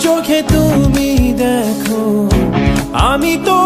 চোখে তুমি দেখো। আমি তো